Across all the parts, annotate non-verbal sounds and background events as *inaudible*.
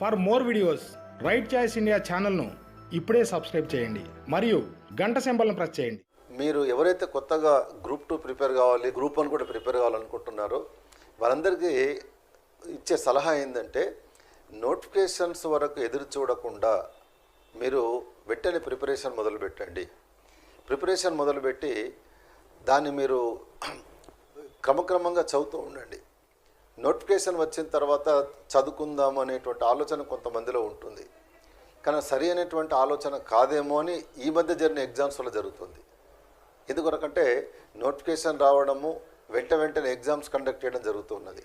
For more videos right choice India ఛానల్ను ఇప్పుడే subscribe చేయండి. మరియు గంట సింబల్ను ప్రెస్ చేయండి. మీరు ఎవరైతే కొత్తగా గ్రూప్ టూ ప్రిపేర్ కావాలి గ్రూప్ వన్ కూడా ప్రిపేర్ కావాలనుకుంటున్నారో వాళ్ళందరికీ ఇచ్చే సలహా ఏంటంటే నోటిఫికేషన్స్ వరకు ఎదురు చూడకుండా మీరు వెంటనే ప్రిపరేషన్ మొదలుపెట్టండి. ప్రిపరేషన్ మొదలుపెట్టి దాన్ని మీరు *clears throat* క్రమక్రమంగా చదువుతూ ఉండండి. నోటిఫికేషన్ వచ్చిన తర్వాత చదువుకుందాం అనేటువంటి ఆలోచన కొంతమందిలో ఉంటుంది. కానీ సరి అయినటువంటి ఆలోచన కాదేమో అని ఈ మధ్య జరిగిన ఎగ్జామ్స్ వల్ల జరుగుతుంది. ఎందుకొరకంటే నోటిఫికేషన్ రావడము వెంట వెంటనే ఎగ్జామ్స్ కండక్ట్ చేయడం జరుగుతున్నది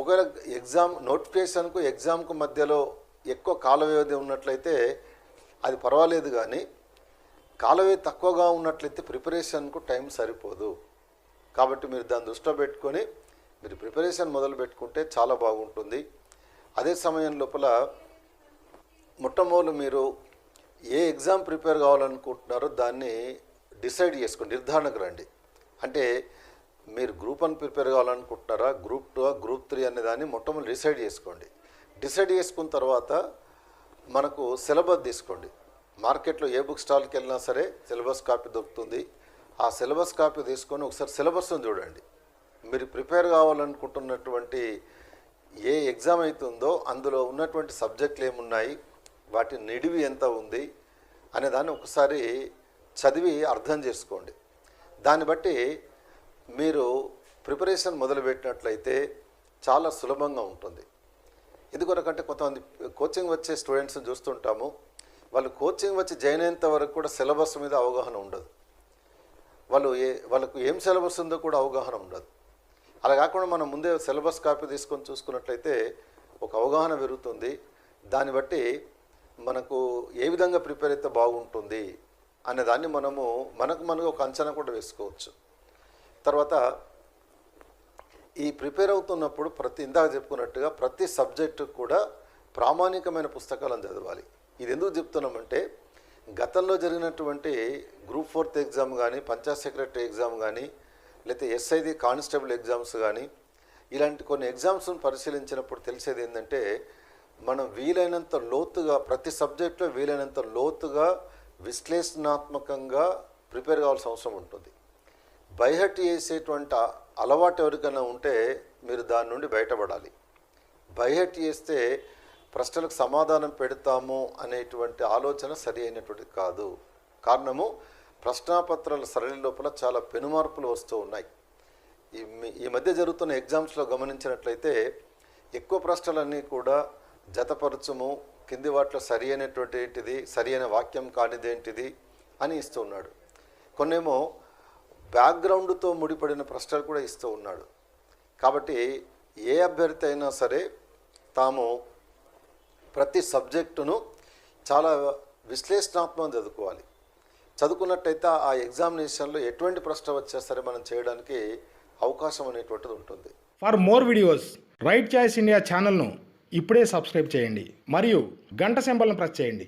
ఒకవేళ ఎగ్జామ్ నోటిఫికేషన్కు ఎగ్జామ్కు మధ్యలో ఎక్కువ కాల వ్యవధి ఉన్నట్లయితే అది పర్వాలేదు కానీ కాల తక్కువగా ఉన్నట్లయితే ప్రిపరేషన్కు టైం సరిపోదు. కాబట్టి మీరు దాన్ని దృష్టిలో పెట్టుకొని మీరు ప్రిపరేషన్ మొదలు పెట్టుకుంటే చాలా బాగుంటుంది. అదే సమయం లోపల మొట్టమొదలు మీరు ఏ ఎగ్జామ్ ప్రిపేర్ కావాలనుకుంటున్నారో దాన్ని డిసైడ్ చేసుకోండి నిర్ధారణకు రండి. అంటే మీరు గ్రూప్ వన్ ప్రిపేర్ కావాలనుకుంటున్నారా గ్రూప్ టూ గ్రూప్ త్రీ అనే దాన్ని మొట్టమొదటి డిసైడ్ చేసుకోండి. డిసైడ్ చేసుకున్న తర్వాత మనకు సిలబస్ తీసుకోండి. మార్కెట్లో ఏ బుక్ స్టాల్కి వెళ్ళినా సరే సిలబస్ కాపీ దొరుకుతుంది. ఆ సిలబస్ కాపీ తీసుకొని ఒకసారి సిలబస్ను చూడండి. మీరు ప్రిపేర్ కావాలనుకుంటున్నటువంటి ఏ ఎగ్జామ్ అవుతుందో అందులో ఉన్నటువంటి సబ్జెక్టులు ఏమున్నాయి వాటి నిడివి ఎంత ఉంది అనే దాన్ని ఒకసారి చదివి అర్థం చేసుకోండి. దాన్ని బట్టి మీరు ప్రిపరేషన్ మొదలుపెట్టినట్లయితే చాలా సులభంగా ఉంటుంది. ఎందుకొరకంటే కొంతమంది కోచింగ్ వచ్చే స్టూడెంట్స్ని చూస్తుంటాము వాళ్ళు కోచింగ్ వచ్చి జాయిన్ అయ్యేంత వరకు కూడా సిలబస్ మీద అవగాహన ఉండదు. వాళ్ళు ఏ వాళ్ళకు ఏం సిలబస్ ఉందో కూడా అవగాహన ఉండదు. అలా కాకుండా మనం ముందే సిలబస్ కాపీ తీసుకొని చూసుకున్నట్లయితే ఒక అవగాహన పెరుగుతుంది. దాన్ని బట్టి మనకు ఏ విధంగా ప్రిపేర్ అయితే బాగుంటుంది అనే దాన్ని మనము మనకు మనకు ఒక అంచనా కూడా వేసుకోవచ్చు. తర్వాత ఈ ప్రిపేర్ అవుతున్నప్పుడు ప్రతి ఇందాక చెప్పుకున్నట్టుగా ప్రతి సబ్జెక్టు కూడా ప్రామాణికమైన పుస్తకాలను చదవాలి. ఇది ఎందుకు చెప్తున్నామంటే గతంలో జరిగినటువంటి గ్రూప్ ఫోర్త్ ఎగ్జామ్ కానీ పంచాయత్ సెక్రటరీ ఎగ్జామ్ కానీ లేకపోతే ఎస్ఐది కానిస్టేబుల్ ఎగ్జామ్స్ కానీ ఇలాంటి కొన్ని ఎగ్జామ్స్ను పరిశీలించినప్పుడు తెలిసేది ఏంటంటే మనం వీలైనంత లోతుగా ప్రతి సబ్జెక్ట్లో వీలైనంత లోతుగా విశ్లేషణాత్మకంగా ప్రిపేర్ కావాల్సిన అవసరం ఉంటుంది. బైహట్ చేసేటువంటి అలవాటు ఎవరికైనా ఉంటే మీరు దాని నుండి బయటపడాలి. బైహట్ చేస్తే ప్రశ్నలకు సమాధానం పెడతాము అనేటువంటి ఆలోచన సరి అయినటువంటిది కాదు. కారణము ప్రశ్నాపత్రాల సరళి లోపల చాలా పెనుమార్పులు వస్తూ ఉన్నాయి. ఈ ఈ మధ్య జరుగుతున్న ఎగ్జామ్స్లో గమనించినట్లయితే ఎక్కువ ప్రశ్నలన్నీ కూడా జతపరచుము కింది వాటిలో సరి అయినటువంటి ఏంటిది సరి అయిన వాక్యం కానిదేంటిది అని ఇస్తూ ఉన్నాడు. కొన్నేమో బ్యాక్గ్రౌండ్తో ముడిపడిన ప్రశ్నలు కూడా ఇస్తూ ఉన్నాడు. కాబట్టి ఏ అభ్యర్థి అయినా సరే తాము ప్రతి సబ్జెక్టును చాలా విశ్లేషణాత్మకం చదువుకోవాలి. చదువుకున్నట్టయితే ఆ ఎగ్జామినేషన్లో ఎటువంటి ప్రశ్న వచ్చా సరే మనం చేయడానికి అవకాశం అనేటువంటిది ఉంటుంది. For more videos right choice India ఛానల్ను ఇప్పుడే సబ్స్క్రైబ్ చేయండి. మరియు గంట సింబల్ను ప్రెస్ చేయండి.